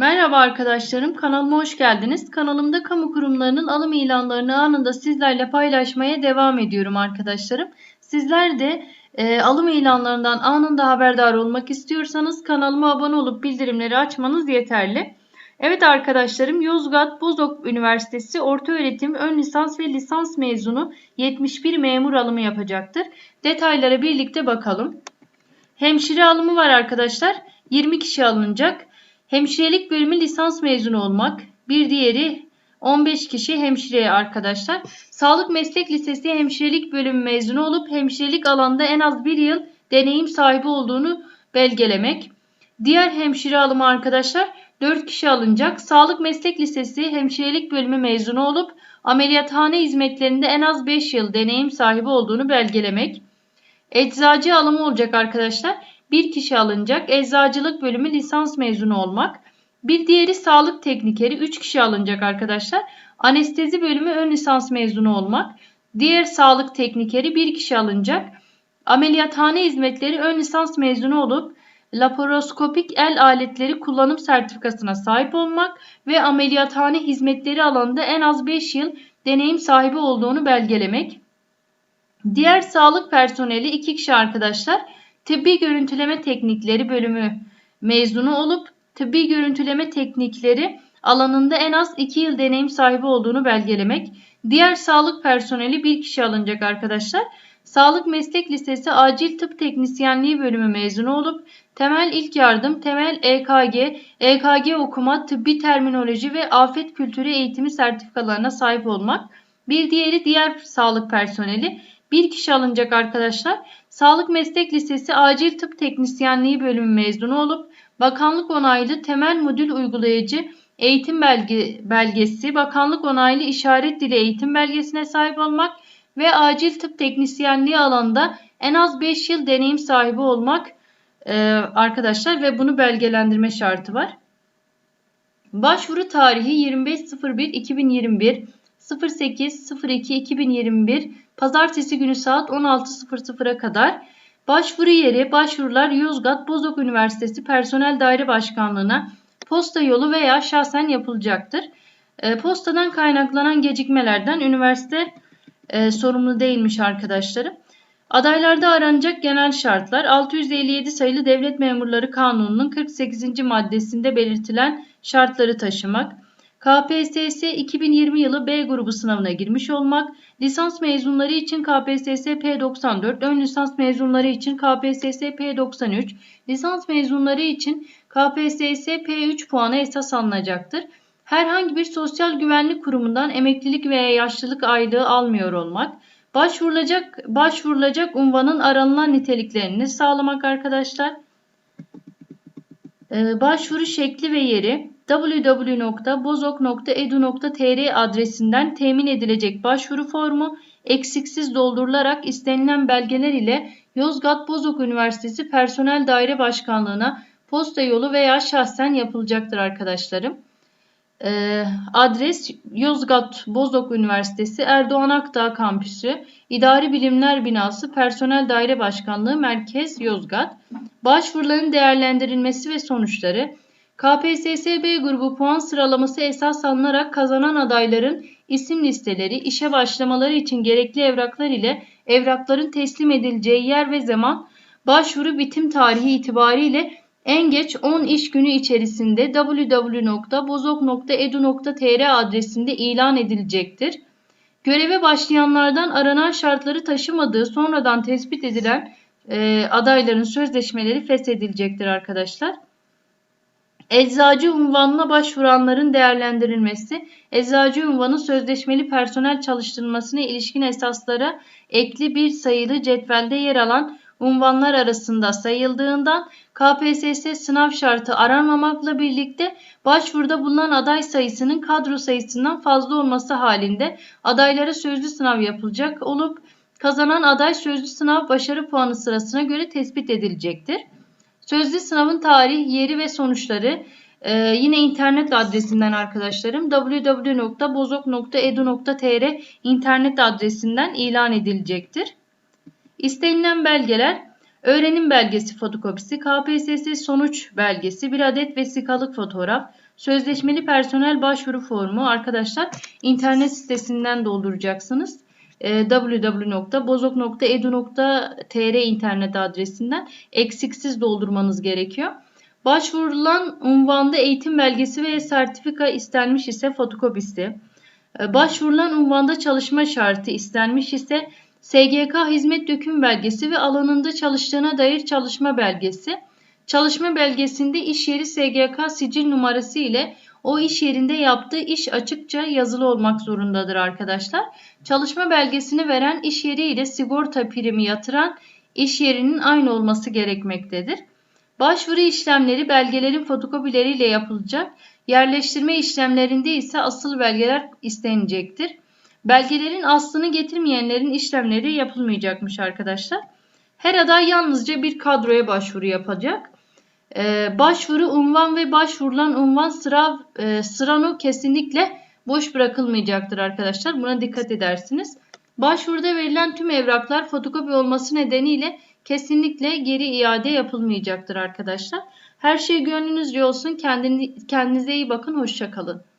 Merhaba arkadaşlarım, kanalıma hoş geldiniz. Kanalımda kamu kurumlarının alım ilanlarını anında sizlerle paylaşmaya devam ediyorum arkadaşlarım. Sizler de e, alım ilanlarından anında haberdar olmak istiyorsanız kanalıma abone olup bildirimleri açmanız yeterli. Evet arkadaşlarım, Yozgat Bozok Üniversitesi Ortaöğretim Ön Lisans ve Lisans mezunu 71 memur alımı yapacaktır. Detaylara birlikte bakalım. Hemşire alımı var arkadaşlar. 20 kişi alınacak. Hemşirelik bölümü lisans mezunu olmak. Bir diğeri 15 kişi hemşire arkadaşlar. Sağlık Meslek Lisesi hemşirelik bölümü mezunu olup hemşirelik alanda en az bir yıl deneyim sahibi olduğunu belgelemek. Diğer hemşire alımı arkadaşlar 4 kişi alınacak. Sağlık Meslek Lisesi hemşirelik bölümü mezunu olup ameliyathane hizmetlerinde en az 5 yıl deneyim sahibi olduğunu belgelemek. Eczacı alımı olacak arkadaşlar bir kişi alınacak. Eczacılık bölümü lisans mezunu olmak. Bir diğeri sağlık teknikeri 3 kişi alınacak arkadaşlar. Anestezi bölümü ön lisans mezunu olmak. Diğer sağlık teknikeri bir kişi alınacak. Ameliyathane hizmetleri ön lisans mezunu olup laparoskopik el aletleri kullanım sertifikasına sahip olmak ve ameliyathane hizmetleri alanında en az 5 yıl deneyim sahibi olduğunu belgelemek. Diğer sağlık personeli 2 kişi arkadaşlar. Tıbbi Görüntüleme Teknikleri bölümü mezunu olup tıbbi görüntüleme teknikleri alanında en az 2 yıl deneyim sahibi olduğunu belgelemek. Diğer sağlık personeli bir kişi alınacak arkadaşlar. Sağlık Meslek Lisesi Acil Tıp Teknisyenliği bölümü mezunu olup temel ilk yardım, temel EKG, EKG okuma, tıbbi terminoloji ve afet kültürü eğitimi sertifikalarına sahip olmak. Bir diğeri diğer sağlık personeli bir kişi alınacak arkadaşlar. Sağlık Meslek Lisesi Acil Tıp Teknisyenliği bölümü mezunu olup bakanlık onaylı temel modül uygulayıcı eğitim belge, belgesi, bakanlık onaylı işaret dili eğitim belgesine sahip olmak ve acil tıp teknisyenliği alanında en az 5 yıl deneyim sahibi olmak e, arkadaşlar ve bunu belgelendirme şartı var. Başvuru tarihi 25.01.2021 08.02.2021 Pazartesi günü saat 16.00'a kadar başvuru yeri başvurular Yozgat Bozok Üniversitesi Personel Daire Başkanlığı'na posta yolu veya şahsen yapılacaktır. E, postadan kaynaklanan gecikmelerden üniversite e, sorumlu değilmiş arkadaşlarım. Adaylarda aranacak genel şartlar 657 sayılı Devlet Memurları Kanunu'nun 48. maddesinde belirtilen şartları taşımak, KPSS 2020 yılı B grubu sınavına girmiş olmak, lisans mezunları için KPSS P94, ön lisans mezunları için KPSS P93, lisans mezunları için KPSS P3 puanı esas alınacaktır. Herhangi bir sosyal güvenlik kurumundan emeklilik veya yaşlılık aylığı almıyor olmak, başvurulacak başvurulacak unvanın aranılan niteliklerini sağlamak arkadaşlar. Ee, başvuru şekli ve yeri www.bozok.edu.tr adresinden temin edilecek başvuru formu eksiksiz doldurularak istenilen belgeler ile Yozgat Bozok Üniversitesi Personel Daire Başkanlığı'na posta yolu veya şahsen yapılacaktır arkadaşlarım. Ee, adres Yozgat Bozok Üniversitesi Erdoğan Akdağ Kampüsü İdari Bilimler Binası Personel Daire Başkanlığı Merkez Yozgat. Başvuruların değerlendirilmesi ve sonuçları KPSSB grubu puan sıralaması esas alınarak kazanan adayların isim listeleri, işe başlamaları için gerekli evraklar ile evrakların teslim edileceği yer ve zaman başvuru bitim tarihi itibariyle en geç 10 iş günü içerisinde www.bozok.edu.tr adresinde ilan edilecektir. Göreve başlayanlardan aranan şartları taşımadığı sonradan tespit edilen e, adayların sözleşmeleri feshedilecektir arkadaşlar. Eczacı unvanına başvuranların değerlendirilmesi, eczacı unvanı sözleşmeli personel çalıştırılmasına ilişkin esaslara ekli bir sayılı cetvelde yer alan unvanlar arasında sayıldığından KPSS sınav şartı aranmamakla birlikte başvuruda bulunan aday sayısının kadro sayısından fazla olması halinde adaylara sözlü sınav yapılacak olup kazanan aday sözlü sınav başarı puanı sırasına göre tespit edilecektir. Sözlü sınavın tarihi, yeri ve sonuçları e, yine internet adresinden arkadaşlarım www.bozok.edu.tr internet adresinden ilan edilecektir. İstenilen belgeler öğrenim belgesi fotokopisi, KPSS sonuç belgesi, bir adet vesikalık fotoğraf, Sözleşmeli personel başvuru formu arkadaşlar internet sitesinden dolduracaksınız. E, www.bozok.edu.tr internet adresinden eksiksiz doldurmanız gerekiyor. Başvurulan unvanda eğitim belgesi ve sertifika istenmiş ise fotokopisi. E, başvurulan unvanda çalışma şartı istenmiş ise SGK hizmet döküm belgesi ve alanında çalıştığına dair çalışma belgesi. Çalışma belgesinde iş yeri SGK sicil numarası ile o iş yerinde yaptığı iş açıkça yazılı olmak zorundadır arkadaşlar. Çalışma belgesini veren iş yeri ile sigorta primi yatıran iş yerinin aynı olması gerekmektedir. Başvuru işlemleri belgelerin fotokobileriyle yapılacak. Yerleştirme işlemlerinde ise asıl belgeler istenecektir. Belgelerin aslını getirmeyenlerin işlemleri yapılmayacakmış arkadaşlar. Her aday yalnızca bir kadroya başvuru yapacak. Ee, başvuru unvan ve başvurulan unvan sıra e, sırano kesinlikle boş bırakılmayacaktır arkadaşlar. Buna dikkat edersiniz. Başvuruda verilen tüm evraklar fotokopi olması nedeniyle kesinlikle geri iade yapılmayacaktır arkadaşlar. Her şey gönlünüzce olsun. Kendinize iyi bakın. Hoşçakalın.